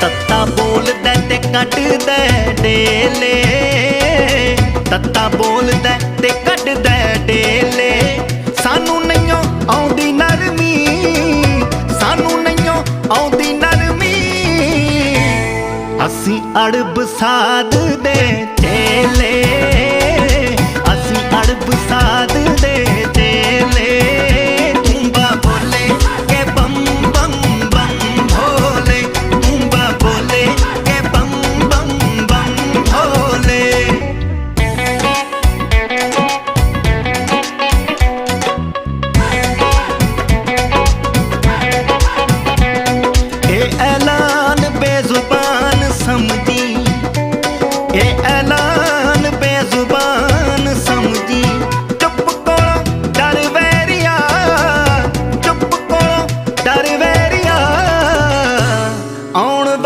ਤੱਤਾ ਬੋਲਦਾ ਤੇ ਕੱਢਦਾ ਡੇਲੇ। ਤੱਤਾ ਬੋਲਦਾ ਤੇ ਕੱਢਦਾ ਡੇਲੇ। ਸਾਨੂੰ ਨਹੀਂ ਆਉਂਦੀ ਨਰਮੀ, ਸਾਨੂੰ ਨਹੀਂ ਆਉਂਦੀ ਨਰਮੀ। ਅਸੀਂ ਅੜਬ ਸਾਧ ਦੇ ए अना